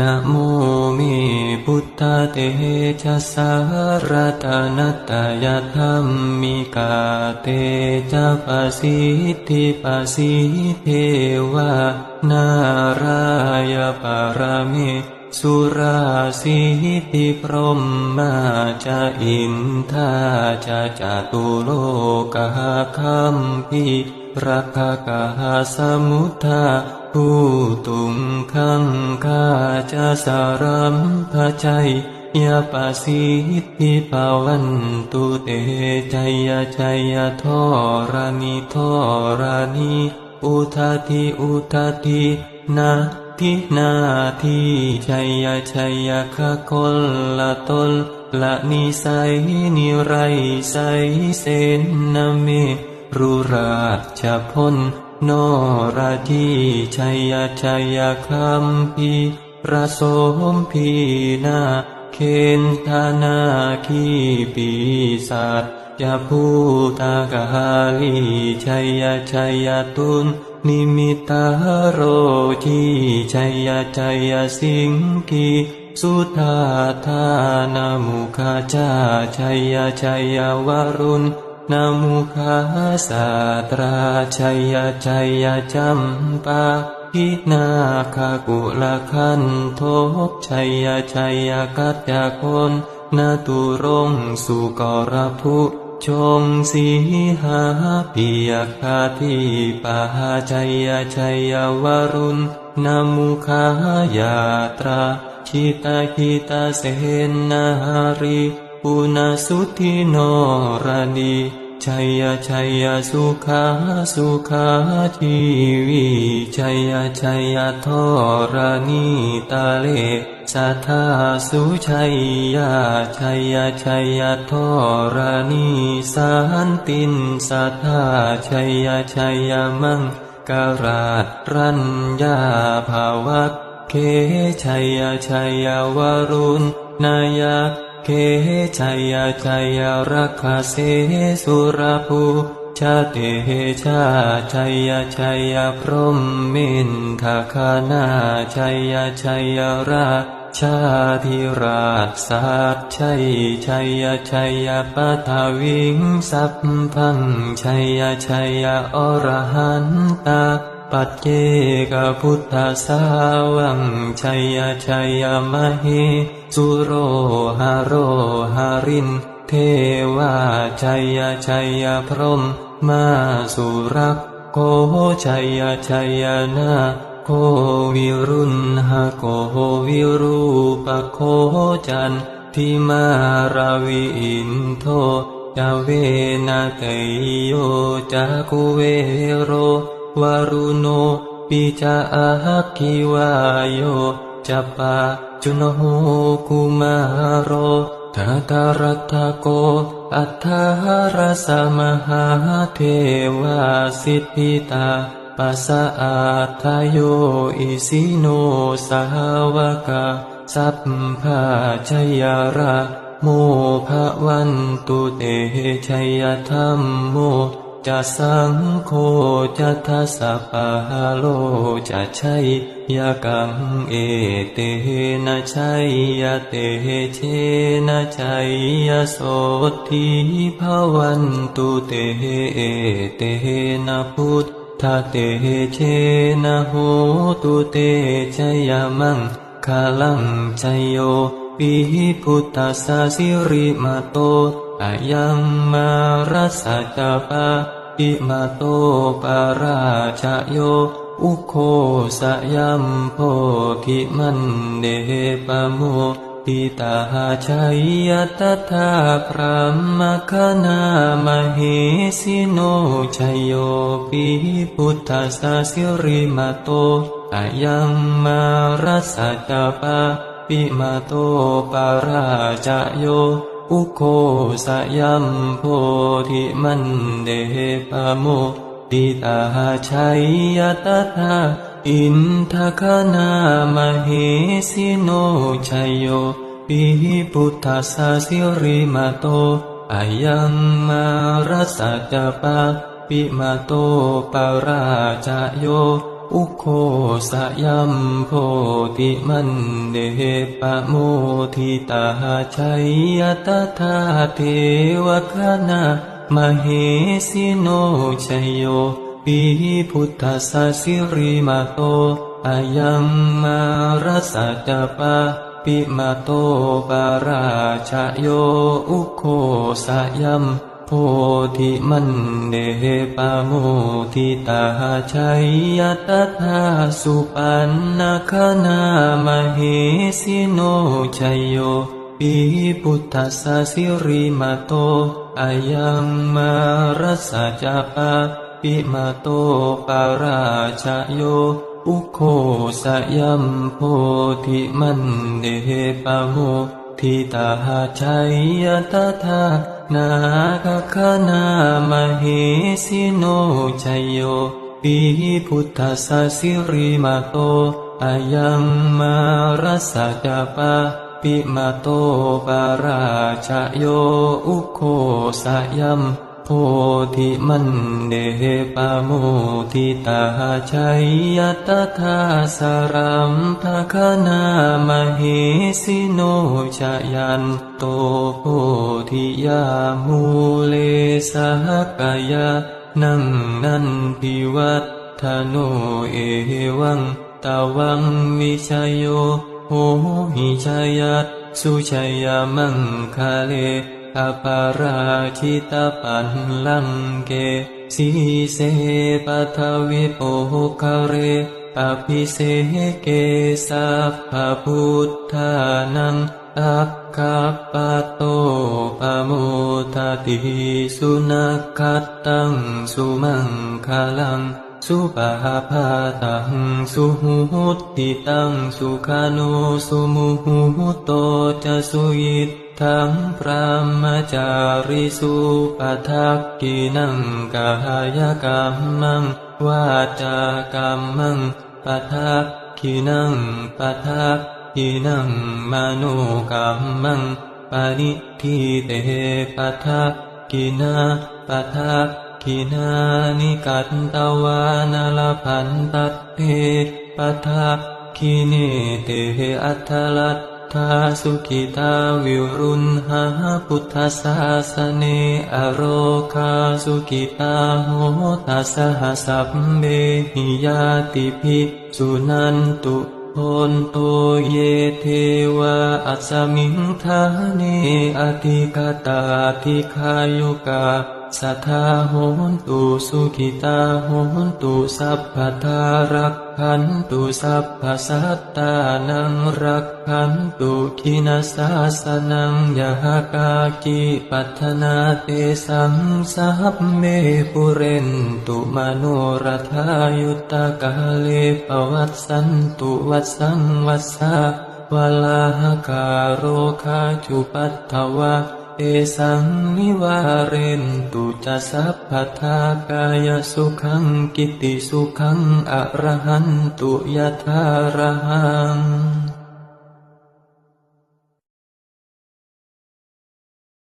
นะโมเมพุทธเตชะสารตนัตยธรรมมิกาเตจะปสิทธิปะสิเทวานารายปารมิสุราสิติพรหมาจะอินทาจะจตุโลกหาคัมพีรักกาสมุทา ผู้ตุงขังกาจะสารัมพชัยยาปสิทธิภาวันตุเตชัยชัยาทอรานิทอรานิอุทาทิอุทาทินาทินาทีชัยชัยาคะคลละตลละนิสัยนิไรไสเสนนเมรุราชพ้น นราทีชัยชัยคัมพีประสมพีนาเคนธานาคีปีศาจยาภูตากาลีชัยชัยตุนนิมิตาโรทีชัยชัยสิงกีสุธาธานามุขจาชัยชัยวรุณ นามุขาสาตราชัยชัยจัมปาพินาคากุลคันโทกชัยชัยกัจจคนนาตุรงสุกรภุชงสีหาปิยคาทิปาชัยชัยวรุณนามุขายาตราชิตาคิตาเสนารี ปุณสุทิโนรานีชัยชัยสุขาสุขาชีวิชัยชัยทอรานีตาเลสัทธาสุชัยยาชัยชัยทอรานีสันตินสัทธาชัยชัยมังการาตรัญญาภาวัตเคชัยชัยวรุณนายา เคชัยชัยรักขเสสุรภูชาเตชาชัยชัยพรหมมินทาคานาชัยชัยราชาธิราชสัตชัยชัยชัยปัทวิงสัพพังชัยชัยอรหันตา ปัจเจกพุทธสาวังชัยชัยมหิสุโรหาโรหาริน เทวาชัยชัยพรหมมาสุรักโกชัยชัยนาโควิรุณหโกวิรูปโคจันทิมาราวิอินโทจาเวนะเตโยจากุเวโร วารุโนปิจาอาคิวายโยจัปปาจุนโหกุมาโรทาตารัตโก อัฏฐารสมหาเทวาสิทธิตาปัสสะอาทายโยอิสิโนสาวกาสัพพาชยาระโมภะวันตุเตชัยธรรมโม จะสังโฆจะทัสสะปะโลจะชัยยากังเอเตนะชัยยเตเชนะชัยยโสทิภวันตุเตเอเตนะพุทธเตเชนะโหตุเตชยมังคาลังชยโยปิพุทธสสิริมาโต อายังมารัสจาปาอิมาโตปาราชโย อุโคสยัมโพธิมันเดปโมปิตาชัยยตถาพระมคณามเหสิโนชัยโยปิพุทธสาสิริมาโตอายังมารัสจาปาปิมาโตปาราชโย อุโคสยัมโพธิมันเดปโมติตาชัยยตถาอินทคานามเหสิโนชัยโยปิพุทธสาสิริมาโตอายังมารัสจปาปิมาโตปาราชโย อุโคสยัมโพธิมันเดปะโมทิตาชัยยตถาเทวคณามเหสิโนชัยโยปีพุทธสสิริมาโตอายังมารัสจปะปิมาโตปาราชโยอุโคสยัม โพธิมันเดปะโมทิตาชัยยตถาสุปันนาคนามเหสิโนชัยโยปีพุทธสสิริมาโตอายังมารัสจาปะปิมาโตปาราชโยอุโคสยัมโพธิมันเดปะโมทิตาชัยยตถา นาคคณามเหสิโนชัยโยปีพุทธสสิริมาโตอายังมารัสจปาปิมาโตปาราชโยอุโคสยัม โพธิมันเดปโมทิตาชัยยตถาสารัมภคณามเหสิโนชยันโตโพธิยามูเลสหกายานังนันพิวัตทโนเอวังตาวังวิชยโยโหหิชยัตสุชยามังคาเล อปาราชิตาปันลังเกสีเสปัทวิโปคาเรอภิเสเกสัพพพุทธานังอัคคปโตปโมทติสุนักขัตตังสุมังคลัง สุปาพาตังสุหุติตังสุขานุสุมุหุโตจะสุยิต ทังพระมจาริสุปทักกินังกายกรรมังวาจากรรมังปทักกินังปทักกินังมโนกรรมังปณิทิเตปทักกินาปทักกินานิกัตตวานลพันตัตเตปทักกิเนเตอัตถลัต ทาสุขิตาวิรุณหาพุทธศาสเนอโรคาสุขิตาโหตัสหสัพเบหิยาติภิสุนันตุโนโตเยเทวาอัสมิงทาเนอติกาตาทิคายุกาสัทธาโหนตุสุขิตาโหนตุสัพพทารัก ขันตุสัพพสัตตานังรักขันตุคินาสาสนังยหากากิปัฒนาเตสังสัพเมปุเรนตุมโนรธายุตตกาเลปวัตสันตุวัตสังวัสสาวลาหกาโรคาจุปัตถวะ เอสังนิวาเรนตุจะสัพพทากายสุขังกิติสุขังอรหันตุยทารหัง